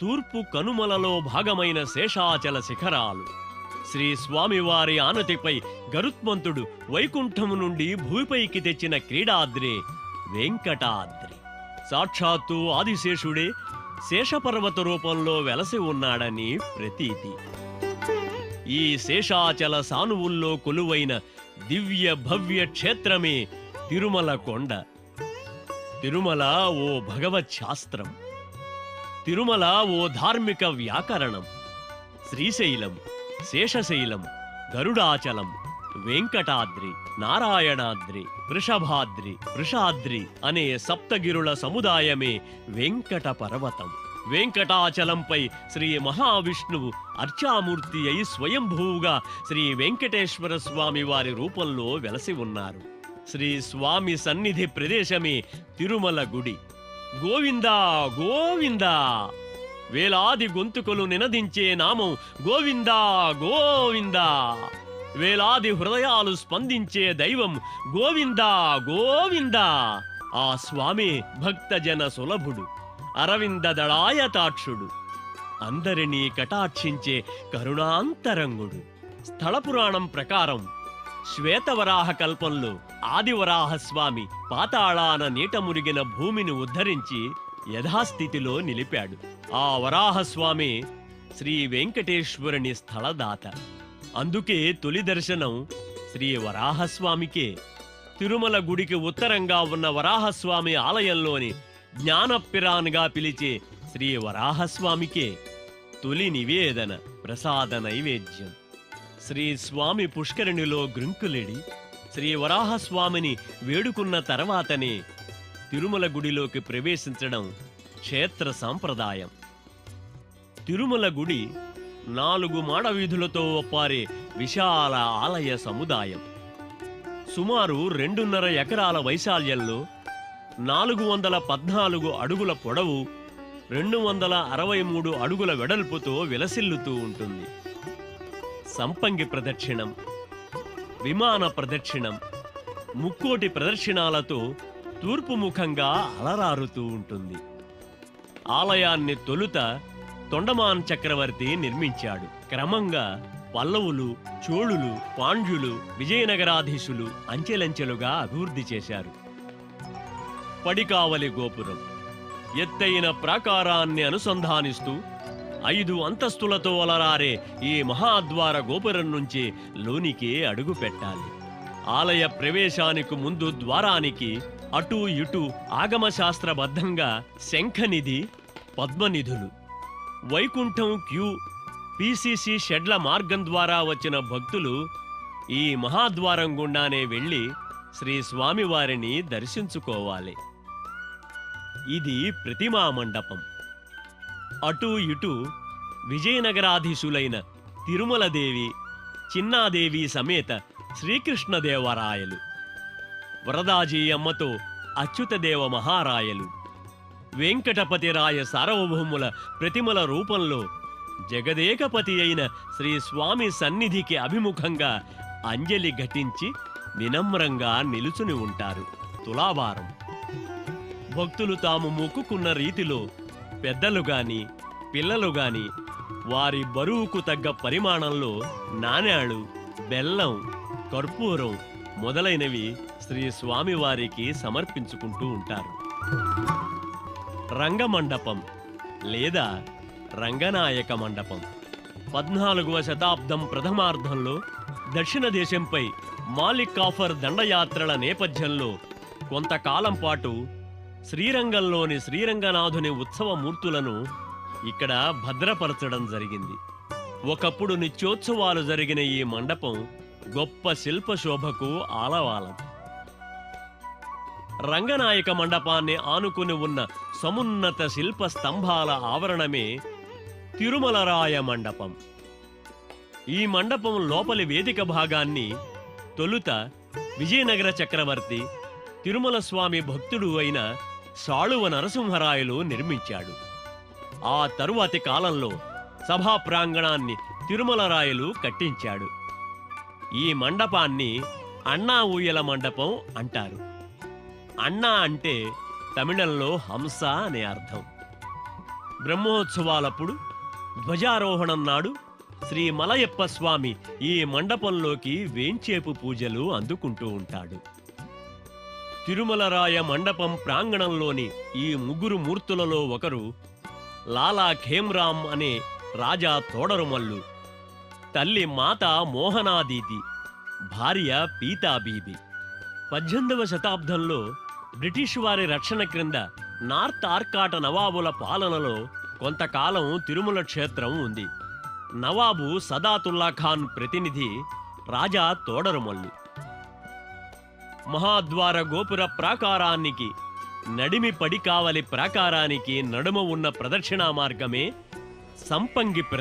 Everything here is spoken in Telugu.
తూర్పు కనుమలలో భాగమైన శేషాచల శిఖరాలు. శ్రీ స్వామివారి ఆనతిపై గరుత్మంతుడు వైకుంఠము నుండి భూమిపైకి తెచ్చిన క్రీడాద్రి వెంకటాద్రి. సాక్షాత్తు ఆదిశేషుడే శేషపర్వత రూపంలో వెలసి ఉన్నాడని ప్రతీతి. ఈ శేషాచల సానువుల్లో కొలువైన దివ్య భవ్య క్షేత్రమే తిరుమల కొండ. తిరుమల ఓ భగవత్ శాస్త్రం. తిరుమల ఓ ధార్మిక వ్యాకరణం. శ్రీశైలం శేషశైలం గరుడాచలం వెంకటాద్రి నారాయణాద్రి వృషభాద్రి వృషాద్రి అనే సప్తగిరుల సముదాయమే వెంకట పర్వతం వెంకటాచలంపై శ్రీ మహావిష్ణువు అర్చామూర్తి అయి స్వయంభూగా శ్రీ వెంకటేశ్వర స్వామి వారి రూపంలో వెలసి ఉన్నారు. శ్రీ స్వామి సన్నిధి ప్రదేశమే తిరుమల గుడి. గోవిందా గోవిందా! వేలాది గొంతుకలు నినదించే నామం గోవిందా గోవిందా! వేలాది హృదయాలు స్పందించే దైవం గోవిందా గోవిందా! ఆ స్వామి భక్తజన సులభుడు. అరవింద దళాయతాక్షుడు అందరినీ కటాక్షించే కరుణాంతరంగుడు. స్థల పురాణం ప్రకారం శ్వేతవరాహ కల్పంలో ఆదివరాహస్వామి పాతాళాన నీట మురిగిన భూమిని ఉద్ధరించి యథాస్థితిలో నిలిపాడు. ఆ వరాహస్వామి శ్రీ వెంకటేశ్వరుని స్థలదాత. అందుకే తొలి దర్శనం శ్రీ వరాహస్వామికే. తిరుమల గుడికి ఉత్తరంగా ఉన్న వరాహస్వామి ఆలయంలోని జ్ఞానపిరాన్గా పిలిచే శ్రీ వరాహస్వామికే తొలి నివేదన ప్రసాద నైవేద్యం. శ్రీ స్వామి పుష్కరిణిలో గ్రింకులిడి శ్రీ వరాహస్వామిని వేడుకున్న తర్వాతనే తిరుమల గుడిలోకి ప్రవేశించడం క్షేత్ర సాంప్రదాయం. తిరుమల గుడి నాలుగు మాడవీధులతో ఒప్పారే విశాల ఆలయ సముదాయం. సుమారు రెండున్నర ఎకరాల వైశాల్యంలో నాలుగు వందల పద్నాలుగు అడుగుల పొడవు రెండు వందల అరవై మూడు అడుగుల వెడల్పుతో విలసిల్లుతూ ఉంటుంది. సంపంగి ప్రదక్షిణం విమాన ప్రదక్షిణం ముక్కోటి ప్రదర్శనాలతో తూర్పు ముఖంగా అలరారుతూ ఉంటుంది. ఆలయాన్ని తొలుత తొండమాన్ చక్రవర్తి నిర్మించాడు. క్రమంగా పల్లవులు చోళులు పాండ్యులు విజయనగరాధీశులు అంచెలంచెలుగా అభివృద్ధి చేశారు. పడికావలి గోపురం. ఎత్తైన ప్రాకారాన్ని అనుసంధానిస్తూ ఐదు అంతస్తులతో అలరారే ఈ మహాద్వార గోపురం నుంచి లోనికి అడుగు పెట్టాలి. ఆలయ ప్రవేశానికి ముందు ద్వారానికి అటూ ఇటూ ఆగమశాస్త్రబద్ధంగా శంఖనిధి పద్మనిధులు వైకుంఠం క్యూ పిసిసి షెడ్ల మార్గం ద్వారా వచ్చిన భక్తులు ఈ మహాద్వారం గుండానే వెళ్ళి శ్రీ స్వామివారిని దర్శించుకోవాలి. ఇది ప్రతిమా మండపం. అటూ ఇటూ విజయనగరాధీశులైన తిరుమలదేవి చిన్నాదేవి సమేత శ్రీకృష్ణదేవరాయలు వరదాజీ అమ్మతో అచ్యుతదేవ మహారాయలు వెంకటపతిరాయ సార్వభౌముల ప్రతిమల రూపంలో జగదేకపతి అయిన శ్రీ స్వామి సన్నిధికి అభిముఖంగా అంజలి ఘటించి వినమ్రంగా నిలుచుని ఉంటారు తులాభారం భక్తులు తాము మొక్కుకున్న రీతిలో పెద్దలు గాని పిల్లలు గాని వారి బరువుకు తగ్గ పరిమాణంలో నాణేలు బెల్లం కర్పూరం మొదలైనవి శ్రీ స్వామివారికి సమర్పించుకుంటూ ఉంటారు. రంగమండపం లేదా రంగనాయక మండపం పద్నాలుగవ శతాబ్దం ప్రథమార్ధంలో దక్షిణ దేశంపై మాలిక్ కాఫర్ దండయాత్రల నేపథ్యంలో కొంతకాలం పాటు శ్రీరంగంలోని శ్రీరంగనాథుని ఉత్సవ మూర్తులను ఇక్కడ భద్రపరచడం జరిగింది. ఒకప్పుడు నిత్యోత్సవాలు జరిగిన ఈ మండపం గొప్ప శిల్పశోభకు ఆలవాలం. రంగనాయక మండపాన్ని ఆనుకుని ఉన్న సమున్నత శిల్ప స్తంభాల ఆవరణమే తిరుమలరాయ మండపం. ఈ మండపం లోపలి వేదిక భాగాన్ని తొలుత విజయనగర చక్రవర్తి తిరుమల స్వామి భక్తుడు అయిన సాళువ నరసింహరాయలు నిర్మించాడు. ఆ తరువాతి కాలంలో సభా ప్రాంగణాన్ని తిరుమలరాయలు కట్టించాడు. ఈ మండపాన్ని అన్నా ఊయల మండపం అంటారు. అన్నా అంటే తమిళంలో హంస అనే అర్థం. బ్రహ్మోత్సవాలప్పుడు ధ్వజారోహణం నాడు శ్రీ మలయప్ప స్వామి ఈ మండపంలోకి వేంచేపు పూజలు అందుకుంటూ ఉంటాడు. తిరుమలరాయ మండపం ప్రాంగణంలోని ఈ ముగ్గురు మూర్తులలో ఒకరు లాలా ఖేమ్రామ్ అనే రాజా తోడరుమల్లు తల్లి మాత మోహనాదీతి భార్య పీతాబీబి పద్దెనిమిదవ శతాబ్దంలో బ్రిటిష్ వారి రక్షణ క్రింద నార్త్ ఆర్కాట నవాబుల పాలనలో కొంతకాలం తిరుమల క్షేత్రం ఉంది. నవాబు సదాతుల్లా ఖాన్ ప్రతినిధి రాజా తోడరుమల్లు. మహాద్వార గోపుర ప్రాకారానికి నడిమి పడి కావలి ప్రాకారానికి నడుమ ఉన్న ప్రదక్షిణా మార్గమే సంపంగి ప్రద